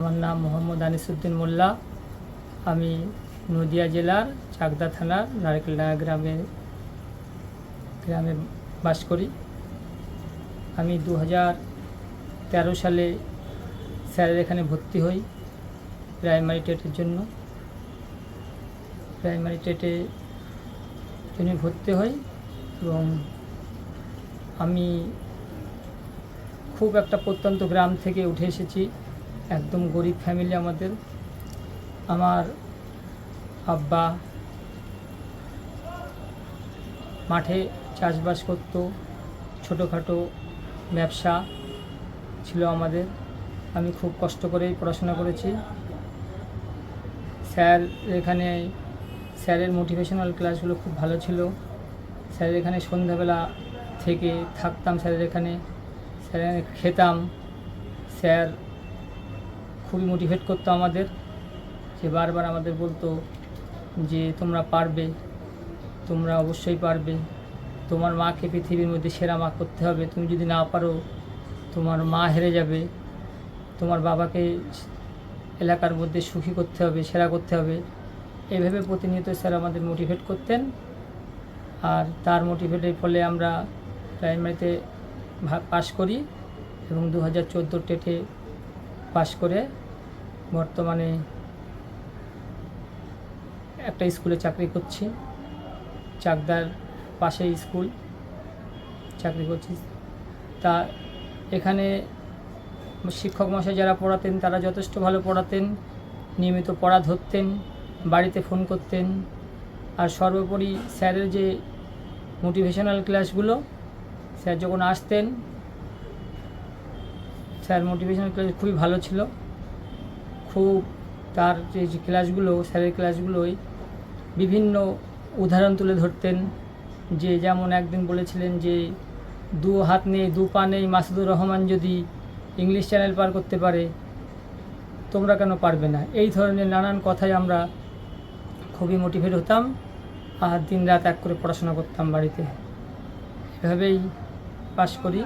আমার নাম মোহাম্মদ আনিসুদ্দিন মোল্লা। আমি নদিয়া জেলার চাকদা থানার নারকেলডাঙ্গা গ্রামে গ্রামে বাস করি। আমি দু হাজার তেরো সালে স্যারের এখানে ভর্তি হই প্রাইমারি টেটের জন্য। প্রাইমারি টেটে জন্য ভর্তি হই এবং আমি খুব একটা প্রত্যন্ত গ্রাম থেকে উঠে এসেছি। একদম গরিব ফ্যামিলি আমাদের। আমার আব্বা মাঠে চাষবাস করতো, ছোটোখাটো ব্যবসা ছিল আমাদের। আমি খুব কষ্ট করেই পড়াশোনা করেছি। স্যার এখানে, স্যারের মোটিভেশনাল ক্লাসগুলো খুব ভালো ছিল। স্যারের এখানে সন্ধ্যাবেলা থেকে থাকতাম স্যারের এখানে। স্যারের খেতাম। স্যার খুবই মোটিভেট করতো আমাদের যে বারবার আমাদের বলতো যে, তোমরা পারবে, তোমরা অবশ্যই পারবে, তোমার মাকে পৃথিবীর মধ্যে সেরা মা করতে হবে, তুমি যদি না পারো, তোমার মা হেরে যাবে, তোমার বাবাকে এলাকার মধ্যে সুখী করতে হবে, সেরা করতে হবে। এভাবে প্রতিনিয়ত স্যার আমাদের মোটিভেট করতেন। আর তার মোটিভেটের ফলে আমরা প্রাইমারিতে পাশ করি এবং দু হাজার চোদ্দ টেটে পাশ করে বর্তমানে একটা স্কুলে চাকরি করছি। চাকদার পাশে স্কুল চাকরি করছি। তা এখানে শিক্ষক মশাই যারা পড়াতেন, তারা যথেষ্ট ভালো পড়াতেন, নিয়মিত পড়া ধরতেন, বাড়িতে ফোন করতেন। আর সর্বোপরি স্যারের যে মোটিভেশনাল ক্লাসগুলো স্যার যখন আসতেন স্যার মোটিভেশনাল ক্লাস খুবই ভালো ছিল। খুব তার যে ক্লাসগুলো স্যারের ক্লাসগুলোই বিভিন্ন উদাহরণ তুলে ধরতেন। যে যেমন একদিন বলেছিলেন যে, দু হাত নেই, দু পা নেই, মাসুদুর রহমান যদি ইংলিশ চ্যানেল পার করতে পারে, তোমরা কেন পারবে না? এই ধরনের নানান কথায় আমরা খুবই মোটিভেট হতাম আর দিন রাত এক করে পড়াশোনা করতাম বাড়িতে। এভাবেই পাশ করি।